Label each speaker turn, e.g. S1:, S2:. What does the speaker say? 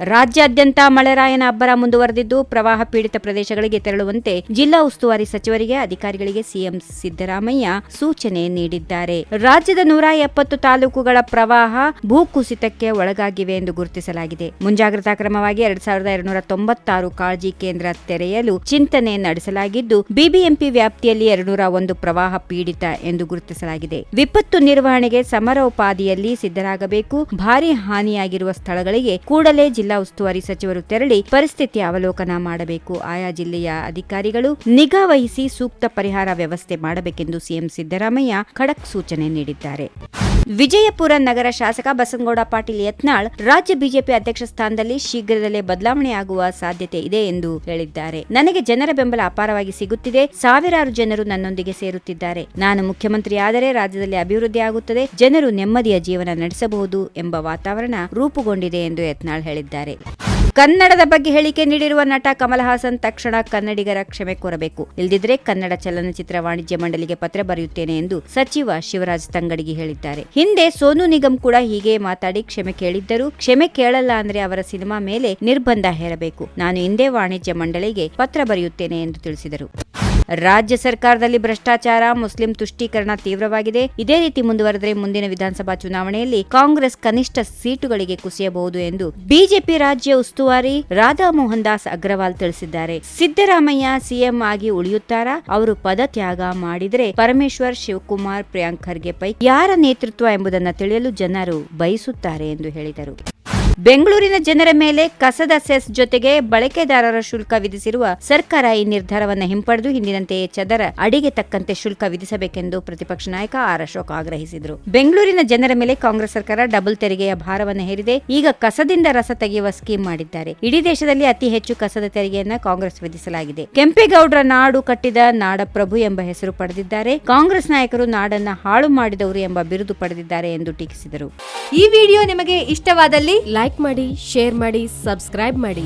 S1: ರಾಜ್ಯಾದ್ಯಂತ ಮಳೆರಾಯನ ಅಬ್ಬರ ಮುಂದುವರೆದಿದ್ದು ಪ್ರವಾಹ ಪೀಡಿತ ಪ್ರದೇಶಗಳಿಗೆ ತೆರಳುವಂತೆ ಜಿಲ್ಲಾ ಉಸ್ತುವಾರಿ ಸಚಿವರಿಗೆ, ಅಧಿಕಾರಿಗಳಿಗೆ ಸಿಎಂ ಸಿದ್ದರಾಮಯ್ಯ ಸೂಚನೆ ನೀಡಿದ್ದಾರೆ. ರಾಜ್ಯದ ನೂರ ಎಪ್ಪತ್ತು ತಾಲೂಕುಗಳ ಪ್ರವಾಹ ಭೂಕುಸಿತಕ್ಕೆ ಒಳಗಾಗಿವೆ ಎಂದು ಗುರುತಿಸಲಾಗಿದೆ. ಮುಂಜಾಗ್ರತಾ ಕ್ರಮವಾಗಿ ಎರಡ್ ಸಾವಿರದ ಎರಡುನೂರ ತೊಂಬತ್ತಾರು ಕಾಳಜಿ ಕೇಂದ್ರ ತೆರೆಯಲು ಚಿಂತನೆ ನಡೆಸಲಾಗಿದ್ದು, ಬಿಬಿಎಂಪಿ ವ್ಯಾಪ್ತಿಯಲ್ಲಿ ಎರಡ್ನೂರ ಒಂದು ಪ್ರವಾಹ ಪೀಡಿತ ಎಂದು ಗುರುತಿಸಲಾಗಿದೆ. ವಿಪತ್ತು ನಿರ್ವಹಣೆಗೆ ಸಮರೋಪಾದಿಯಲ್ಲಿ ಸಿದ್ಧರಾಗಬೇಕು, ಭಾರಿ ಹಾನಿಯಾಗಿರುವ ಸ್ಥಳಗಳಿಗೆ ಕೂಡಲೇ ಜಿಲ್ಲಾ ಉಸ್ತುವಾರಿ ಸಚಿವರು ತೆರಳಿ ಪರಿಸ್ಥಿತಿ ಅವಲೋಕನ ಮಾಡಬೇಕು. ಆಯಾ ಜಿಲ್ಲೆಯ ಅಧಿಕಾರಿಗಳು ನಿಗಾ ವಹಿಸಿ ಸೂಕ್ತ ಪರಿಹಾರ ವ್ಯವಸ್ಥೆ ಮಾಡಬೇಕೆಂದು ಸಿಎಂ ಸಿದ್ದರಾಮಯ್ಯ ಖಡಕ್ ಸೂಚನೆ ನೀಡಿದ್ದಾರೆ. ವಿಜಯಪುರ ನಗರ ಶಾಸಕ ಬಸನಗೌಡ ಪಾಟೀಲ್ ಯತ್ನಾಳ್ ರಾಜ್ಯ ಬಿಜೆಪಿ ಅಧ್ಯಕ್ಷ ಸ್ಥಾನದಲ್ಲಿ ಶೀಘ್ರದಲ್ಲೇ ಬದಲಾವಣೆಯಾಗುವ ಸಾಧ್ಯತೆ ಇದೆ ಎಂದು ಹೇಳಿದ್ದಾರೆ. ನನಗೆ ಜನರ ಬೆಂಬಲ ಅಪಾರವಾಗಿ ಸಿಗುತ್ತಿದೆ. ಸಾವಿರಾರು ಜನರು ನನ್ನೊಂದಿಗೆ ಸೇರುತ್ತಿದ್ದಾರೆ. ನಾನು ಮುಖ್ಯಮಂತ್ರಿ ಆದರೆ ರಾಜ್ಯದಲ್ಲಿ ಅಭಿವೃದ್ಧಿ ಆಗುತ್ತದೆ. ಜನರು ನೆಮ್ಮದಿಯ ಜೀವನ ನಡೆಸಬಹುದು ಎಂಬ ವಾತಾವರಣ ರೂಪುಗೊಂಡಿದೆ ಎಂದು ಯತ್ನಾಳ್ ಹೇಳಿದ್ದಾರೆ. ಕನ್ನಡದ ಬಗ್ಗೆ ಹೇಳಿಕೆ ನೀಡಿರುವ ನಟ ಕಮಲ್ ಹಾಸನ್ ತಕ್ಷಣ ಕನ್ನಡಿಗರ ಕ್ಷಮೆ ಕೋರಬೇಕು. ಇಲ್ದಿದ್ರೆ ಕನ್ನಡ ಚಲನಚಿತ್ರ ವಾಣಿಜ್ಯ ಮಂಡಳಿಗೆ ಪತ್ರ ಬರೆಯುತ್ತೇನೆ ಎಂದು ಸಚಿವ ಶಿವರಾಜ್ ತಂಗಡಿಗೆ ಹೇಳಿದ್ದಾರೆ. ಹಿಂದೆ ಸೋನು ನಿಗಮ್ ಕೂಡ ಹೀಗೆ ಮಾತಾಡಿ ಕ್ಷಮೆ ಕೇಳಿದ್ದರು. ಕ್ಷಮೆ ಕೇಳಲ್ಲ ಅಂದ್ರೆ ಅವರ ಸಿನಿಮಾ ಮೇಲೆ ನಿರ್ಬಂಧ ಹೇರಬೇಕು. ನಾನು ಹಿಂದೆ ವಾಣಿಜ್ಯ ಮಂಡಳಿಗೆ ಪತ್ರ ಬರೆಯುತ್ತೇನೆ ಎಂದು ತಿಳಿಸಿದರು. ರಾಜ್ಯ ಸರ್ಕಾರದಲ್ಲಿ ಭ್ರಷ್ಟಾಚಾರ, ಮುಸ್ಲಿಂ ತುಷ್ಟೀಕರಣ ತೀವ್ರವಾಗಿದೆ. ಇದೇ ರೀತಿ ಮುಂದುವರೆದರೆ ಮುಂದಿನ ವಿಧಾನಸಭಾ ಚುನಾವಣೆಯಲ್ಲಿ ಕಾಂಗ್ರೆಸ್ ಕನಿಷ್ಠ ಸೀಟುಗಳಿಗೆ ಕುಸಿಯಬಹುದು ಎಂದು ಬಿಜೆಪಿ ರಾಜ್ಯ ಉಸ್ತುವಾರಿ ರಾಧಾ ಮೋಹನ್ ದಾಸ್ ಅಗ್ರವಾಲ್ ತಿಳಿಸಿದ್ದಾರೆ. ಸಿದ್ದರಾಮಯ್ಯ ಸಿಎಂ ಆಗಿ ಉಳಿಯುತ್ತಾರಾ? ಅವರು ಪದತ್ಯಾಗ ಮಾಡಿದರೆ ಪರಮೇಶ್ವರ್, ಶಿವಕುಮಾರ್, ಪ್ರಿಯಾಂಕ್ ಖರ್ಗೆ ಪೈ ಯಾರ ನೇತೃತ್ವ ಎಂಬುದನ್ನು ತಿಳಿಯಲು ಜನರು ಬಯಸುತ್ತಾರೆ ಎಂದು ಹೇಳಿದರು. ಬೆಂಗಳೂರಿನ ಜನರ ಮೇಲೆ ಕಸದ ಸೆಸ್ ಜೊತೆಗೆ ಬಳಕೆದಾರರ ಶುಲ್ಕ ವಿಧಿಸಿರುವ ಸರ್ಕಾರ ಈ ನಿರ್ಧಾರವನ್ನು ಹಿಂಪಡೆದು ಹಿಂದಿನಂತೆಯೇ ಚದರ ಅಡಿಗೆ ತಕ್ಕಂತೆ ಶುಲ್ಕ ವಿಧಿಸಬೇಕೆಂದು ಪ್ರತಿಪಕ್ಷ ನಾಯಕ ಆರ್ ಅಶೋಕ್ ಆಗ್ರಹಿಸಿದರು. ಬೆಂಗಳೂರಿನ ಜನರ ಮೇಲೆ ಕಾಂಗ್ರೆಸ್ ಸರ್ಕಾರ ಡಬಲ್ ತೆರಿಗೆಯ ಭಾರವನ್ನು ಹೇರಿದೆ. ಈಗ ಕಸದಿಂದ ರಸ ತೆಗೆಯುವ ಸ್ಕೀಮ್ ಮಾಡಿದ್ದಾರೆ. ಇಡೀ ದೇಶದಲ್ಲಿ ಅತಿ ಹೆಚ್ಚು ಕಸದ ತೆರಿಗೆಯನ್ನ ಕಾಂಗ್ರೆಸ್ ವಿಧಿಸಲಾಗಿದೆ. ಕೆಂಪೇಗೌಡರ ನಾಡು ಕಟ್ಟಿದ ನಾಡಪ್ರಭು ಎಂಬ ಹೆಸರು ಪಡೆದಿದ್ದಾರೆ. ಕಾಂಗ್ರೆಸ್ ನಾಯಕರು ನಾಡನ್ನ ಹಾಳು ಮಾಡಿದವರು ಎಂಬ ಬಿರುದು ಪಡೆದಿದ್ದಾರೆ ಎಂದು ಟೀಕಿಸಿದರು.
S2: ಈ ವಿಡಿಯೋ ನಿಮಗೆ ಇಷ್ಟವಾದಲ್ಲಿ ಲೈಕ್ ಮಾಡಿ ಶೇರ್ ಮಾಡಿ ಸಬ್ಸ್ಕ್ರೈಬ್ ಮಾಡಿ.